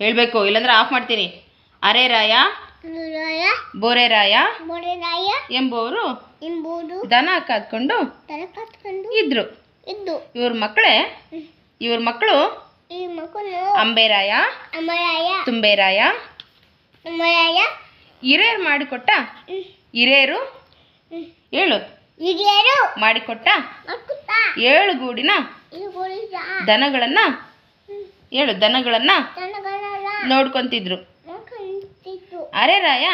ಹೇಳ್ಬೇಕು ಇಲ್ಲಾಂದ್ರೆ ಆಫ್ ಮಾಡ್ತೀನಿ. ಅರೆ ರಾಯ ಬೋರೆ ರಾಯ ಎಂಬುವರು ಎಂಬುದು ದನ ಕಾದ್ಕೊಂಡು ಇದ್ರು. ಇದ್ದು. ಇವ್ರ ಮಕ್ಕಳೇ ಇವ್ರ ಮಕ್ಕಳು ಅಂಬೆರಾಯ ತುಂಬೆರಾಯ ಹಿರೇರು ಮಾಡಿಕೊಟ್ಟ ಹಿರಿಯರು ಏಳು ಹಿರಿಯರು ಮಾಡಿಕೊಟ್ಟ ಏಳು ಗೂಡಿನ ದನಗಳನ್ನ ಏಳು ದನಗಳನ್ನ ನೋಡ್ಕೊಂತಿದ್ರು. ಅರೆ ರಾಯ.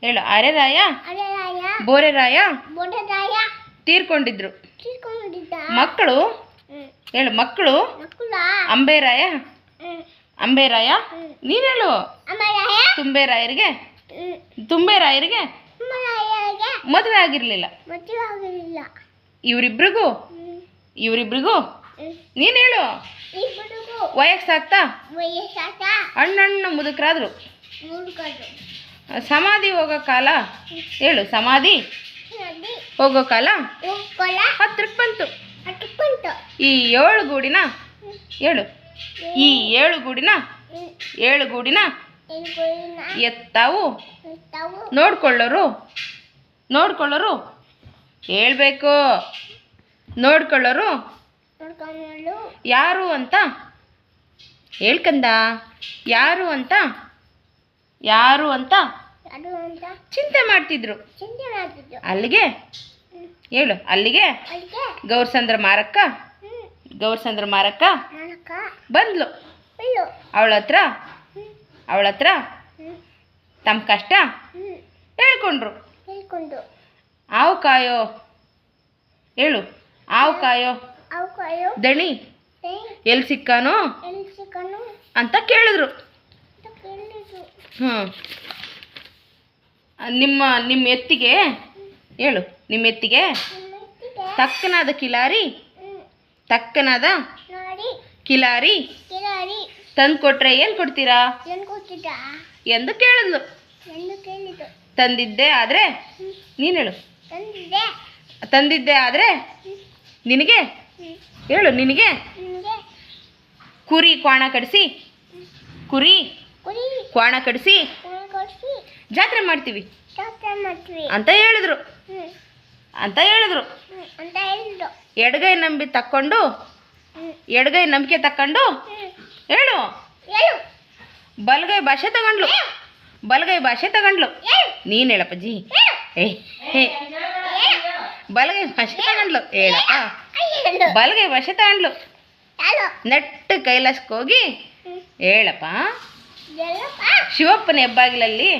ಹೇಳು ಅರೆ ರಾಯ ಬೋರೆ ರಾಯ ತೀರ್ಕೊಂಡಿದ್ರು. ಮಕ್ಕಳು. ಹೇಳು ಮಕ್ಕಳು? ಅಂಬೇರಾಯ. ಅಂಬೇರಾಯ? ನೀನ್ ಹೇಳು. ತುಂಬೆರಾಯರಿಗೆ. ತುಂಬೆರಾಯರಿಗೆ? ಮದುವೆ ಆಗಿರಲಿಲ್ಲ. ಇವರಿಬ್ರಿಗೂ. ಇವರಿಬ್ರಿಗೂ. ನೀನು ಹೇಳು. ವಯಸ್ಸಾಗ್ತಾ ಅಣ್ಣಣ್ಣ ಮುದುಕರಾದ್ರು? ಸಮಾಧಿ ಹೋಗೋ ಕಾಲ? ಹೇಳು ಸಮಾಧಿ? ಹೋಗೋ ಕಾಲ? ಹತ್ರಕ್ಕೆ ಬಂತು. ಈ ಏಳು ಗೂಡಿನ? ಹೇಳು. ಈ ಏಳು ಗೂಡಿನ? ಏಳು ಗೂಡಿನ? ಎತ್ತಾವು? ತಾವು ನೋಡ್ಕೊಳ್ಳೋರು? ನೋಡ್ಕೊಳ್ಳೋರು? ಹೇಳ್ಬೇಕು. ನೋಡ್ಕೊಳ್ಳೋರು? ಯಾರು ಅಂತ? ಹೇಳ್ಕಂದ ಯಾರು ಅಂತ? ಯಾರು ಅಂತ? ಚಿಂತೆ ಮಾಡ್ತಿದ್ರು. ಅಲ್ಲಿಗೆ? ಹೇಳು ಅಲ್ಲಿಗೆ? ಗೌರ್ಸಂದ್ರ ಮಾರಕ್ಕ? ಗೌರ್ಸಂದ್ರ ಮಾರಕ್ಕ? ಬಂದ್ಲು. ಅವಳತ್ರ ಅವಳ ಹತ್ರ? ಅವಳ ಹತ್ರ? ತಮ್ಮ ಕಷ್ಟ? ಹೇಳ್ಕೊಂಡ್ರು. ಹೇಳ್ಕೊಂಡು ಆವು ಕಾಯೋ. ಹೇಳು. ಆವು ಕಾಯೋ. ದಣಿ. ಎಲ್ಲಿ ಸಿಕ್ಕನು? ಅಂತ ಕೇಳಿದ್ರು. ಹ್ಞೂ ನಿಮ್ಮ ನಿಮ್ಮ ಎತ್ತಿಗೆ? ಹೇಳು, ನಿಮ್ಮ ಎತ್ತಿಗೆ? ತಕ್ಕನಾದ ಕಿಲಾರಿ? ತಕ್ಕನಾದ ಕಿಲಾರಿ? ತಂದು ಕೊಟ್ರೆ ಏನು ಕೊಡ್ತೀರಾ? ಎಂದು ಕೇಳಿದ್ಲು. ತಂದಿದ್ದೆ ಆದರೆ? ನೀನು ಹೇಳು. ತಂದಿದ್ದೆ ತಂದಿದ್ದೆ ಆದರೆ? ನಿನಗೆ? ಹೇಳು, ನಿನಗೆ? ಕುರಿ ಕ್ವಾಣ ಕಡಿಸಿ ಕುರಿ. ಕ್ವಾಣ ಕಡಿಸಿ ಜಾತ್ರೆ ಮಾಡ್ತೀವಿ. ಅಂತ ಹೇಳಿದ್ರು. ಅಂತ ಹೇಳಿದ್ರು. ಎಡಗೈ ನಂಬಿ ತಕ್ಕೊಂಡು ಎಡಗೈ ನಂಬಿಕೆ ತಕ್ಕೊಂಡು ಹೇಳು. ಬಲಗೈ ಭಾಷೆ ತಗೊಂಡ್ಲು. ಬಲಗೈ ಭಾಷೆ ತಗೊಂಡ್ಲು. ನೀನು ಹೇಳಪ್ಪಜ್ಜಿ ಹೇಳು. ಏ ಹೇ. ಬಲಗೈ ಭಾಷೆ ತಗೊಂಡ್ಲು. ಹೇಳಪ್ಪ ಹೇಳು. ಬಲಗೈ ಭಾಷೆ ತಗೊಂಡ್ಲು. ನೆಟ್ಟ ಕೈಲಾಸಕ್ಕೆ ಹೋಗಿ ಹೇಳಪ್ಪ. ಶಿವಪ್ಪನ ಹೆಬ್ಬಾಗಿಲಲ್ಲಿ